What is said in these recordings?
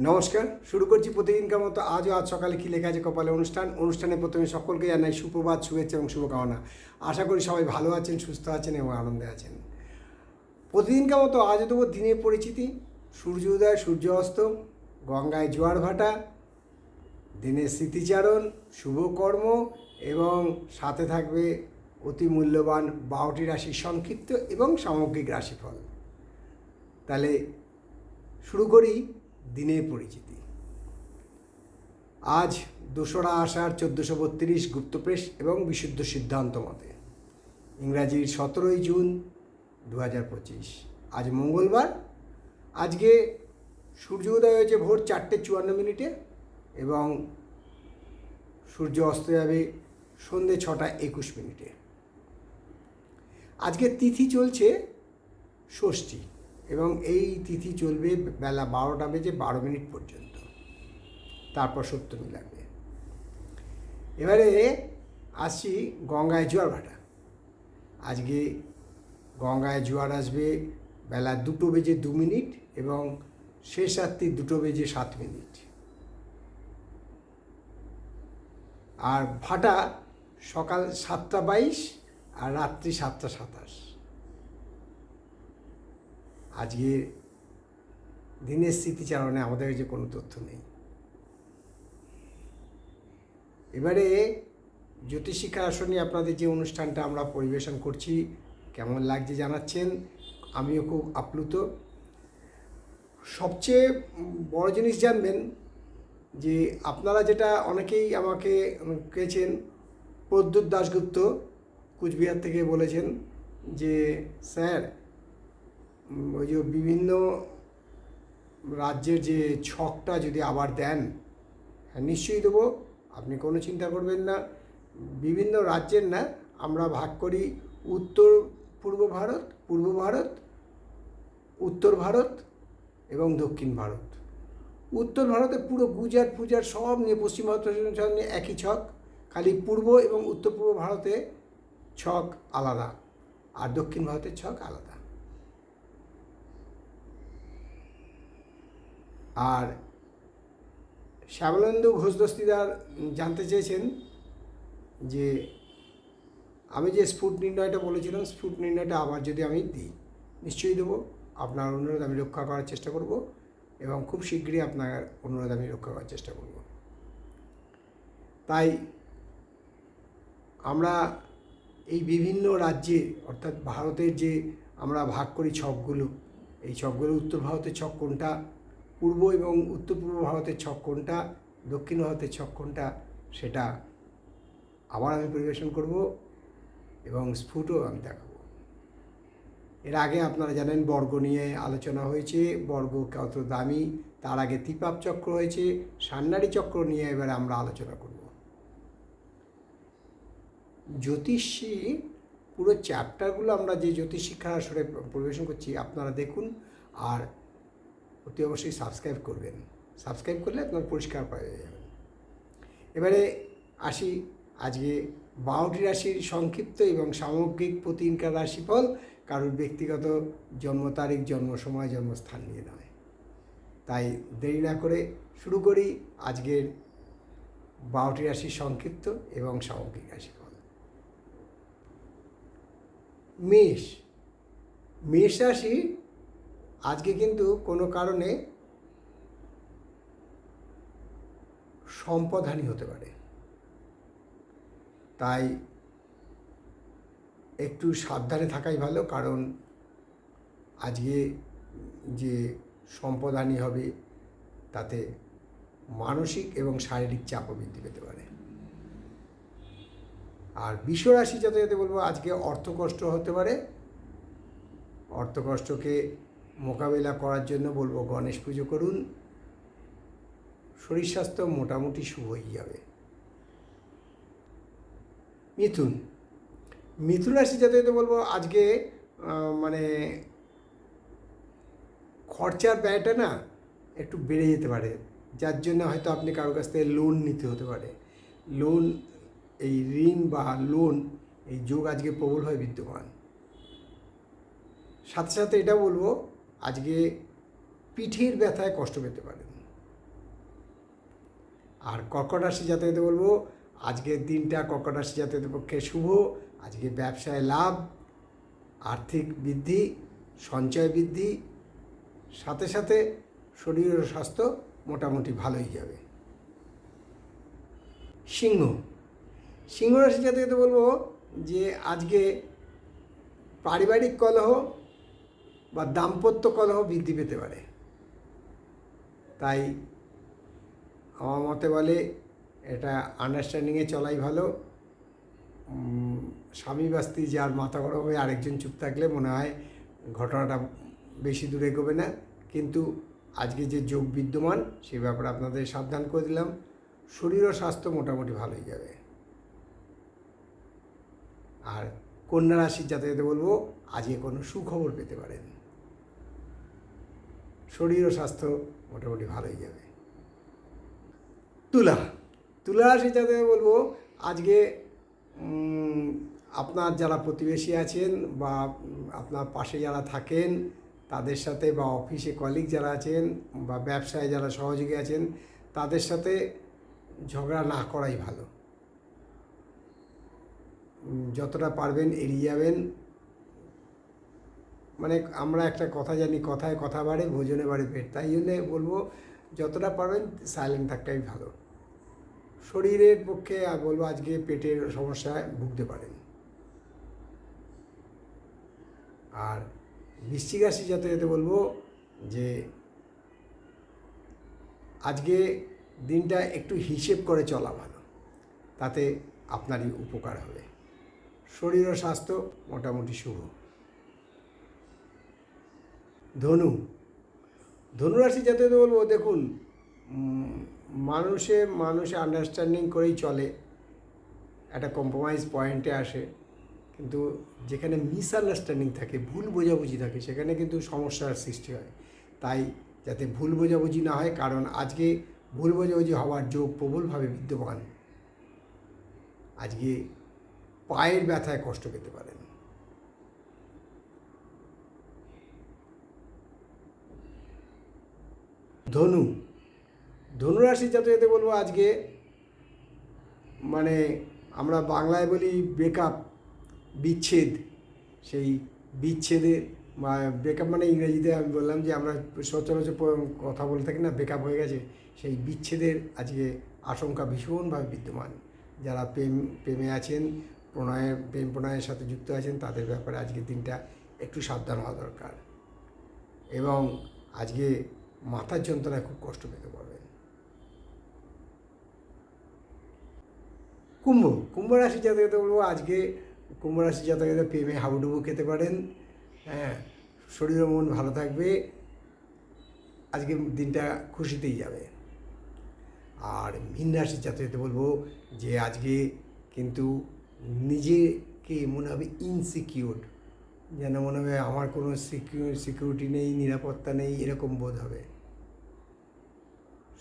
নমস্কার, শুরু করছি প্রতিদিনকার মতো আজও আজ সকালে কী লেখা আছে কপালে অনুষ্ঠান। অনুষ্ঠানে প্রথমে সকলকে জানাই সুপ্রভাত, শুভেচ্ছা এবং শুভকামনা। আশা করি সবাই ভালো আছেন, সুস্থ আছেন এবং আনন্দে আছেন। প্রতিদিনকার মতো আজ দেবো দিনের পরিচিতি। সূর্য উদয়, সূর্য অস্ত, গঙ্গায় জোয়ার ভাটা, দিনের স্মৃতিচারণ শুভকর্ম এবং সাথে থাকবে অতি মূল্যবান বারোটি রাশির সংক্ষিপ্ত এবং সামগ্রিক রাশিফল। তাহলে শুরু করি দিনের পরিচিতি। আজ দোসরা আষাঢ় চোদ্দোশো বত্রিশ গুপ্তপ্রেস এবং বিশুদ্ধ সিদ্ধান্ত মতে। ইংরাজির সতেরোই জুন দু হাজার পঁচিশ। আজ মঙ্গলবার। আজকে সূর্য উদয় হয়েছে ভোর চারটে চুয়ান্ন মিনিটে এবং সূর্য অস্ত যাবে সন্ধে ছটা একুশ মিনিটে। আজকে তিথি চলছে ষষ্ঠী। এবং এই তিথি চলবে বেলা বারোটা বেজে বারো মিনিট পর্যন্ত। তারপর সপ্তমী লাগবে। এবারে আসছি গঙ্গায় জোয়ার ভাটা। আজকে গঙ্গায় জোয়ার আসবে বেলা দুটো বেজে দু মিনিট এবং শেষ রাত্রি দুটো বেজে সাত মিনিট। আর ভাটা সকাল সাতটা বাইশ আর রাত্রি সাতটা সাতাশ। আজকে দিনের স্মৃতিচারণে আমাদের কাছে কোনো তথ্য নেই। এবারে জ্যোতিষিক্ষা আসনে আপনাদের যে অনুষ্ঠানটা আমরা পরিবেশন করছি, কেমন লাগছে জানাচ্ছেন, আমিও খুব আপ্লুত। সবচেয়ে বড় জিনিস জানবেন যে আপনারা যেটা অনেকেই আমাকে কেছেন, প্রদ্যুৎ দাশগুপ্ত কুচবিহার থেকে বলেছেন যে, স্যার ওই যে বিভিন্ন রাজ্যের যে ছকটা যদি আবার দেন হ্যাঁ নিশ্চয়ই দেবো। আপনি কোনো চিন্তা করবেন না। বিভিন্ন রাজ্যের না, আমরা ভাগ করি উত্তর পূর্ব ভারত পূর্ব ভারত, উত্তর ভারত এবং দক্ষিণ ভারত। উত্তর ভারতে পুরো গুজরাট ফুজার সব নিয়ে, পশ্চিম ভারত নিয়ে একই ছক, খালি পূর্ব এবং উত্তর পূর্ব ভারতে ছক আলাদা আর দক্ষিণ ভারতের ছক আলাদা। আর শ্যামলেন্দু ঘোষ দস্তিদার জানতে চেয়েছেন যে আমি যে স্ফুট নির্ণয়টা বলেছিলাম স্ফুট নির্ণয়টা আবার যদি আমি দিই, নিশ্চয়ই দেবো। আপনার অনুরোধ আমি রক্ষা করার চেষ্টা করব এবং খুব শীঘ্রই আপনার অনুরোধ আমি রক্ষা করার চেষ্টা করব। তাই আমরা এই বিভিন্ন রাজ্যে, অর্থাৎ ভারতের যে আমরা ভাগ করি ছকগুলো, এই ছকগুলো উত্তর ভারতের ছক কোনটা? পূর্ব এবং উত্তর পূর্ব ভারতের ছক কোনটা, দক্ষিণ ভারতের ছক কোনটা, সেটা আবার আমি পরিবেশন করব এবং স্ফুটও আমি দেখাবো। এর আগে আপনারা জানেন বর্গ নিয়ে আলোচনা হয়েছে, বর্গ কত দামি, তার আগে তিপাপ চক্র হয়েছে সান্নারি চক্র নিয়ে এবারে আমরা আলোচনা করব। জ্যোতিষী, পুরো চ্যাপ্টারগুলো আমরা যে জ্যোতিষ শিক্ষার আসরে পরিবেশন করছি, আপনারা দেখুন, আর অতি অবশ্যই সাবস্ক্রাইব করবেন। সাবস্ক্রাইব করলে আপনার পরিষ্কার পাওয়া যাবেন এবারে আসি আজকে বারোটি রাশির সংক্ষিপ্ত এবং সামগ্রিক প্রতিদিনকার রাশিফল কারোর ব্যক্তিগত জন্ম তারিখ, জন্ম সময়, জন্মস্থান নিয়ে নয়। তাই দেরি না করে শুরু করি আজকের বারোটি রাশির সংক্ষিপ্ত এবং সামগ্রিক রাশিফল। মেষ মেষ রাশি আজকে কিন্তু কোনো কারণে সম্পদহানি হতে পারে। তাই একটু সাবধানে থাকাই ভালো, কারণ আজকে যে সম্পদহানি হবে, তাতে মানসিক এবং শারীরিক চাপও বৃদ্ধি পেতে পারে। আর বিশ্বরাশি যাতে যাতে বলব, আজকে অর্থকষ্ট হতে পারে। অর্থকষ্টকে মোকাবেলা করার জন্য বলব, গণেশ পুজো করুন। শরীর স্বাস্থ্য মোটামুটি শুভই যাবে। মিথুন। মিথুন রাশি যাতে যাতে বলব, আজকে মানে খরচার ব্যয়টা না একটু বেড়ে যেতে পারে। যার জন্য হয়তো আপনি কারোর কাছ থেকে লোন নিতে হতে পারে। লোন এই ঋণ বা লোন এই যোগ আজকে প্রবলভাবে বিদ্যমান। সাথে সাথে এটা বলব আজকে পিঠের ব্যথায় কষ্ট পেতে পারেন। আর কর্কট রাশি বলব, আজকের দিনটা কর্কট রাশি জাতকদের পক্ষে শুভ। আজকে ব্যবসায় লাভ, আর্থিক বৃদ্ধি, সঞ্চয় বৃদ্ধি, সাথে সাথে শরীর ও স্বাস্থ্য মোটামুটি ভালোই যাবে সিংহ সিংহ রাশি জাতকতে বলব যে আজকে পারিবারিক কলহ বা দাম্পত্য কলহ বৃদ্ধি পেতে পারে। তাই আমার মতে বলে এটা আন্ডারস্ট্যান্ডিংয়ে চলাই ভালো। স্বামী বা স্ত্রী যার মাথা গরম হয়ে আরেকজন চুপ থাকলে মনে হয় ঘটনাটা বেশি দূরে এগোবে না। কিন্তু আজকে যে যোগ বিদ্যমান, সে ব্যাপারে আপনাদের সাবধান করে দিলাম। শরীর ও স্বাস্থ্য মোটামুটি ভালোই যাবে। আর কন্যা রাশির যাতে বলব, আজকে কোনো সুখবর পেতে পারেন। শরীর ও স্বাস্থ্য মোটামুটি ভালোই যাবে। তুলা তুলা জাতকদের বলব, আজকে আপনার যারা প্রতিবেশী আছেন বা আপনার পাশে যারা থাকেন, তাদের সাথে বা অফিসে কলিগ যারা আছেন বা ব্যবসায় যারা সহযোগী আছেন, তাদের সাথে ঝগড়া না করাই ভালো। যতটা পারবেন এড়িয়ে যাবেন। মানে আমরা একটা কথা জানি, কথায় কথা বাড়ে, ভোজনে বাড়ে পেট। তাই জন্যে বলব, যতটা পারবেন সাইলেন্ট থাকাই ভালো। শরীরের পক্ষে, আর বলব আজকে পেটের সমস্যায় ভুগতে পারেন। আর বৃশ্চিক রাশি যাতে যেতে বলব, যে আজকে দিনটা একটু হিসেব করে চলা ভালো। তাতে আপনারই উপকার হবে। শরীর ও স্বাস্থ্য মোটামুটি শুভ। ধনু ধনুরাশি যাতে বলব, দেখুন মানুষে মানুষে আন্ডারস্ট্যান্ডিং করেই চলে। একটা কম্প্রোমাইজ পয়েন্টে আসে, কিন্তু যেখানে মিসআন্ডারস্ট্যান্ডিং থাকে, ভুল বোঝাবুঝি থাকে, সেখানে কিন্তু সমস্যার সৃষ্টি হয়। তাই যাতে ভুল বোঝাবুঝি না হয়, কারণ আজকে ভুল বোঝাবুঝি হওয়ার যোগ প্রবলভাবে বিদ্যমান। আজকে পায়ের ব্যথায় কষ্ট পেতে পারেন। ধনু ধনুরাশি জাতকদের বলব আজকে মানে আমরা বাংলায় বলি ব্রেকআপ বিচ্ছেদ, সেই বিচ্ছেদে বা ব্রেকআপ মানে ইংরেজিতে আমি বললাম যে আমরা সচরাচর কথা বলে থাকি না ব্রেকআপ হয়ে গেছে, সেই বিচ্ছেদের আজকে আশঙ্কা ভীষণভাবে বিদ্যমান। যারা প্রেম, প্রেমে আছেন প্রণয়ের প্রেম প্রণয়ের সাথে যুক্ত আছেন, তাদের ব্যাপারে আজকের দিনটা একটু সাবধান হওয়া দরকার। এবং আজকে মাথার যন্ত্রণায় খুব কষ্ট পেতে পারবেন। কুম্ভ কুম্ভ রাশি জাতকদের বলব, আজকে কুম্ভ রাশি জাতকদের প্রেমে হাবুডুবু খেতে পারেন। হ্যাঁ শরীর মন ভালো থাকবে, আজকে দিনটা খুশিতেই যাবে। আর মীন রাশি জাতকদের বলব যে, আজকে কিন্তু নিজেকে মনে হবে ইনসিকিউর যেন মনে হবে আমার কোনো সিকিউরিটি নেই, নিরাপত্তা নেই, এরকম বোধ হবে।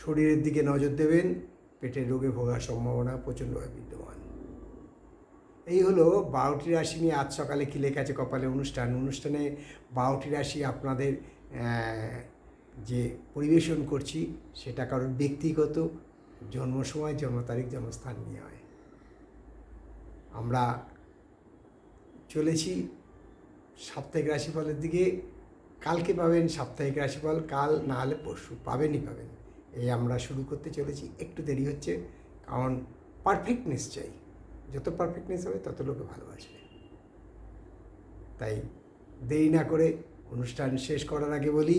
শরীরের দিকে নজর দেবেন, পেটের রোগে ভোগার সম্ভাবনা প্রচণ্ডভাবে বিদ্যমান। এই হলো বারোটি রাশি নিয়ে আজ সকালে কি লেখা কপালে অনুষ্ঠান। অনুষ্ঠানে বারোটি রাশি আপনাদের যে পরিবেশন করছি, সেটা কারোর ব্যক্তিগত জন্ম সময় জন্ম তারিখ জন্মস্থান নিয়ে হয়। আমরা চলেছি সাপ্তাহিক রাশিফলের দিকে কালকে পাবেন সাপ্তাহিক রাশিফল, কাল না হলে পরশু পাবেনই পাবেন। এই আমরা শুরু করতে চলেছি, একটু দেরি হচ্ছে, কারণ পারফেক্টনেস চাই। যত পারফেক্টনেস হবে তত লোকে ভালোবাসবে। তাই দেরি না করে অনুষ্ঠান শেষ করার আগে বলি